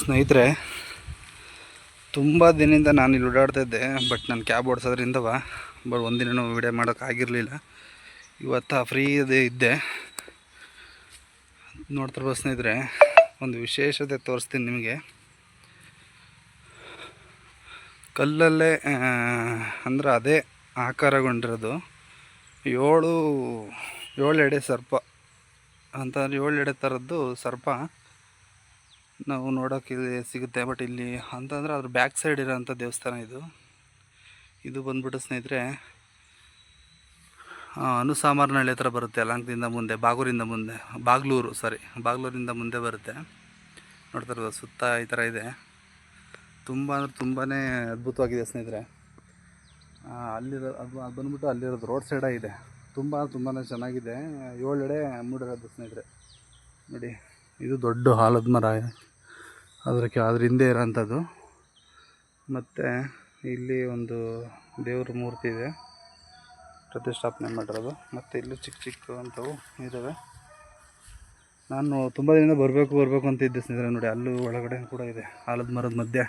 ಸ್ನೇಹಿತರೆ, ತುಂಬ ದಿನದಿಂದ ನಾನು ಇಲ್ಲಿ ಓಡಾಡ್ತಾ ಇದ್ದೆ ಬಟ್ ನಾನು ಕ್ಯಾಬ್ ಓಡಿಸೋದ್ರಿಂದವ ಬಟ್ ಒಂದಿನೂ ವಿಡಿಯೋ ಮಾಡೋಕ್ಕಾಗಿರಲಿಲ್ಲ ಇವತ್ತು ಫ್ರೀ ಅದೇ ಇದ್ದೆ. ನೋಡ್ತಿರ್ಬೋದು ಸ್ನೇಹಿತರೆ, ಒಂದು ವಿಶೇಷತೆ ತೋರಿಸ್ತೀನಿ ನಿಮಗೆ. ಕಲ್ಲಲ್ಲೇ ಅಂದ್ರೆ ಅದೇ ಆಕಾರಗೊಂಡಿರೋದು. ಏಳು ಏಳು ಎಡೆ ಸರ್ಪ ಅಂತಂದ್ರೆ ಏಳು ಎಡೆ ಥರದ್ದು ಸರ್ಪ. ನಾವು ನೋಡೋಕೆ ಇಲ್ಲಿ ಸಿಗುತ್ತೆ. ಬಟ್ ಇಲ್ಲಿ ಅಂತಂದರೆ ಅದ್ರ ಬ್ಯಾಕ್ ಸೈಡ್ ಇರೋಂಥ ದೇವಸ್ಥಾನ ಇದು. ಇದು ಬಂದ್ಬಿಟ್ಟು ಸ್ನೇಹಿತರೆ ಅನುಸಾಮಾರ್ನಹಳ್ಳಿ ಹತ್ರ ಬರುತ್ತೆ ಯಲಹಂಕದಿಂದ ಮುಂದೆ, ಬಾಗೂರಿಂದ ಮುಂದೆ, ಬಾಗ್ಲೂರು ಸಾರಿ ಬಾಗ್ಲೂರಿಂದ ಮುಂದೆ ಬರುತ್ತೆ. ನೋಡ್ತಾ ಸುತ್ತ ಈ ಥರ ಇದೆ. ತುಂಬ ಅಂದ್ರೆ ತುಂಬಾ ಅದ್ಭುತವಾಗಿದೆ ಸ್ನೇಹಿತರೆ. ಅಲ್ಲಿರೋ, ಅದು ಅದು ಬಂದ್ಬಿಟ್ಟು ಅಲ್ಲಿರೋದು ರೋಡ್ ಸೈಡೇ ಇದೆ. ತುಂಬ ತುಂಬಾ ಚೆನ್ನಾಗಿದೆ. ಏಳೆಡೆ ಮೂಡಿರೋದು ಸ್ನೇಹಿತರೆ. ನೋಡಿ, ಇದು ದೊಡ್ಡ ಹಾಲದ ಮರ. ಅದಕ್ಕೆ ಅದ್ರ ಹಿಂದೆ ಇರೋಂಥದ್ದು. ಮತ್ತು ಇಲ್ಲಿ ಒಂದು ದೇವ್ರ ಮೂರ್ತಿ ಇದೆ. ಪ್ರತಿಷ್ಠಾಪನೆ ಮಾಡಿರೋದು. ಮತ್ತು ಇಲ್ಲಿ ಚಿಕ್ಕ ಚಿಕ್ಕ ಅಂಥವು ಇದ್ದಾವೆ ನಾನು ತುಂಬ ದಿನದಿಂದ ಬರಬೇಕು ಬರಬೇಕು ಅಂತ ಇದ್ದೆ ಸ್ನೇಹಿತರೆ. ನೋಡಿ, ಅಲ್ಲೂ ಒಳಗಡೆ ಕೂಡ ಇದೆ. ಆಲದ ಮರದ ಮಧ್ಯೆ.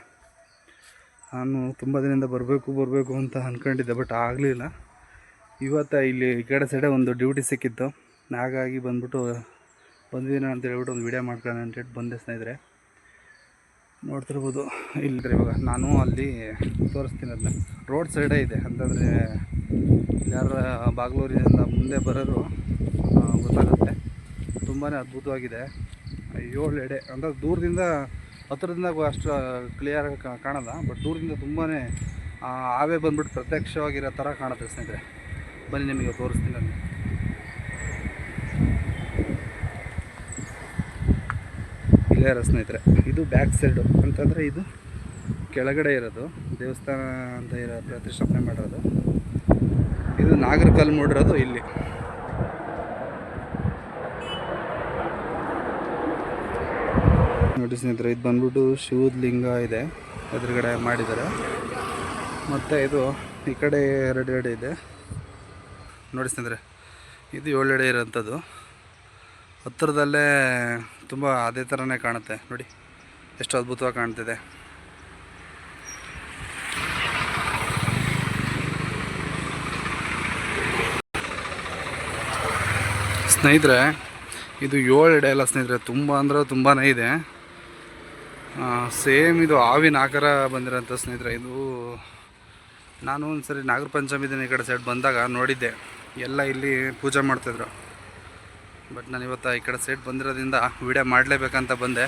ನಾನು ತುಂಬ ದಿನದಿಂದ ಬರಬೇಕು ಬರಬೇಕು ಅಂತ ಅಂದ್ಕೊಂಡಿದ್ದೆ ಬಟ್ ಆಗಲಿಲ್ಲ. ಇವತ್ತು ಇಲ್ಲಿ ಈ ಕಡೆ ಸೈಡೆ ಒಂದು ಡ್ಯೂಟಿ ಸಿಕ್ಕಿತ್ತು. ಹಾಗಾಗಿ ಬಂದ್ಬಿಟ್ಟು ಬಂದಿದ್ದೀನ ಅಂತ ಹೇಳ್ಬಿಟ್ಟು ಒಂದು ವೀಡಿಯೋ ಮಾಡ್ಕೊಳ್ಳೋಣ ಅಂತೇಳಿ ಬಂದೆ ಸ್ನೇಹಿತರೆ. ನೋಡ್ತಿರ್ಬೋದು ಇಲ್ಲರಿ ಇವಾಗ ನಾನು ಅಲ್ಲಿ ತೋರಿಸ್ತೀನಿ ಅದನ್ನ ರೋಡ್ ಸೈಡೇ ಇದೆ ಅಂತಂದರೆ ಯಾರ ಬಾಗ್ಲೂರಿನಿಂದ ಮುಂದೆ ಬರೋರು ಗೊತ್ತಾಗುತ್ತೆ ತುಂಬಾ ಅದ್ಭುತವಾಗಿದೆ ಏಳು ಎಡೆ ಅಂದರೆ ದೂರದಿಂದ ಹತ್ರದಿಂದ ಅಷ್ಟು ಕ್ಲಿಯರಾಗಿ ಕಾಣಲ್ಲ ಬಟ್ ದೂರದಿಂದ ತುಂಬಾ ಆವೇ ಬಂದ್ಬಿಟ್ಟು ಪ್ರತ್ಯಕ್ಷವಾಗಿರೋ ಥರ ಕಾಣುತ್ತೆ ಸ್ನೇಹಿತರೆ ಬನ್ನಿ ನಿಮಗೆ ತೋರಿಸ್ತೀನಿ ಅದನ್ನ ಇಲ್ಲೇ ಸ್ನೇಹಿತರೆ, ಇದು ಬ್ಯಾಕ್ ಸೈಡು ಅಂತಂದರೆ ಇದು ಕೆಳಗಡೆ ಇರೋದು, ದೇವಸ್ಥಾನ ಅಂತ ಇರೋ ಪ್ರತಿಷ್ಠಾಪನೆ ಮಾಡಿರೋದು. ಇದು ನಾಗರಕಲ್ ಮೂಡಿರೋದು ಇಲ್ಲಿ. ನೋಡಿ ಸ್ನೇಹಿತರೆ, ಇದು ಬಂದ್ಬಿಟ್ಟು ಶಿವದ ಲಿಂಗ ಇದೆ, ಎದುರುಗಡೆ ಮಾಡಿದ್ದಾರೆ. ಮತ್ತು ಇದು ಈ ಕಡೆ ಎರಡು ಎಡೆ ಇದೆ. ನೋಡಿ ಸ್ನೇಹಿತರೆ, ಇದು ಏಳೆಡೆ ಇರೋಂಥದ್ದು. ಹತ್ತಿರದಲ್ಲೇ ತುಂಬ ಅದೇ ಥರನೇ ಕಾಣುತ್ತೆ. ನೋಡಿ, ಎಷ್ಟು ಅದ್ಭುತವಾಗಿ ಕಾಣ್ತಿದೆ. ಸ್ನೇಹಿತರೆ, ಇದು ಏಳು ಎಡೆ ಅಲ್ಲ ಸ್ನೇಹಿತರೆ, ತುಂಬ ಅಂದರೆ ತುಂಬಾ ಇದೆ. ಸೇಮ್ ಇದು ಹಾವಿನ ಆಕಾರ ಬಂದಿರೋಂಥ ಸ್ನೇಹಿತರೆ, ಇದು ನಾನು ಒಂದು ಸರಿ ನಾಗರ ಪಂಚಮಿ ದಿನ ಈ ಕಡೆ ಸೈಡ್ ಬಂದಾಗ ನೋಡಿದ್ದೆ. ಎಲ್ಲ ಇಲ್ಲಿ ಪೂಜೆ ಮಾಡ್ತಿದ್ರು. ಬಟ್ ನಾನು ಇವತ್ತು ಈ ಕಡೆ ಸೈಡ್ ಬಂದಿರೋದ್ರಿಂದ ವಿಡಿಯೋ ಮಾಡಲೇಬೇಕಂತ ಬಂದೆ.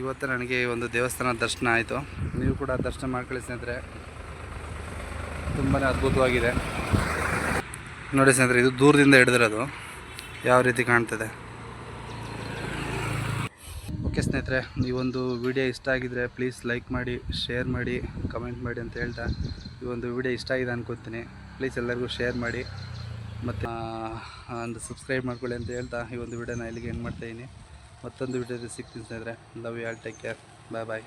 ಇವತ್ತು ನನಗೆ ಒಂದು ದೇವಸ್ಥಾನ ದರ್ಶನ ಆಯಿತು. ನೀವು ಕೂಡ ದರ್ಶನ ಮಾಡ್ಕೊಳ್ಳಿ ಸ್ನೇಹಿತರೆ. ತುಂಬಾ ಅದ್ಭುತವಾಗಿದೆ. ನೋಡಿ ಸ್ನೇಹಿತರೆ, ಇದು ದೂರದಿಂದ ಹಿಡಿದಿರೋದು. ಯಾವ ರೀತಿ ಕಾಣ್ತದೆ? ಓಕೆ ಸ್ನೇಹಿತರೆ, ಈ ಒಂದು ವಿಡಿಯೋ ಇಷ್ಟ ಆಗಿದ್ರೆ ಪ್ಲೀಸ್ ಲೈಕ್ ಮಾಡಿ ಶೇರ್ ಮಾಡಿ ಕಮೆಂಟ್ ಮಾಡಿ ಅಂತ ಹೇಳ್ತಾ ಈ ಒಂದು ವಿಡಿಯೋ ಇಷ್ಟ ಆಗಿದೆ ಅನ್ಕೋತೀನಿ. ಪ್ಲೀಸ್ ಎಲ್ಲರಿಗೂ ಶೇರ್ ಮಾಡಿ. ಮತ್ತು ಒಂದು ಸಬ್ಸ್ಕ್ರೈಬ್ ಮಾಡ್ಕೊಳ್ಳಿ ಅಂತ ಹೇಳ್ತಾ ಈ ಒಂದು ವಿಡಿಯೋನ ಇಲ್ಲಿಗೆ ಏನು ಮಾಡ್ತಾಯಿದ್ದೀನಿ ಮತ್ತೊಂದು ವಿಡಿಯೋದಲ್ಲಿ ಸಿಗ್ತೀನಿ ಸ್ನೇಹಿತರೆ. Love you all take care bye bye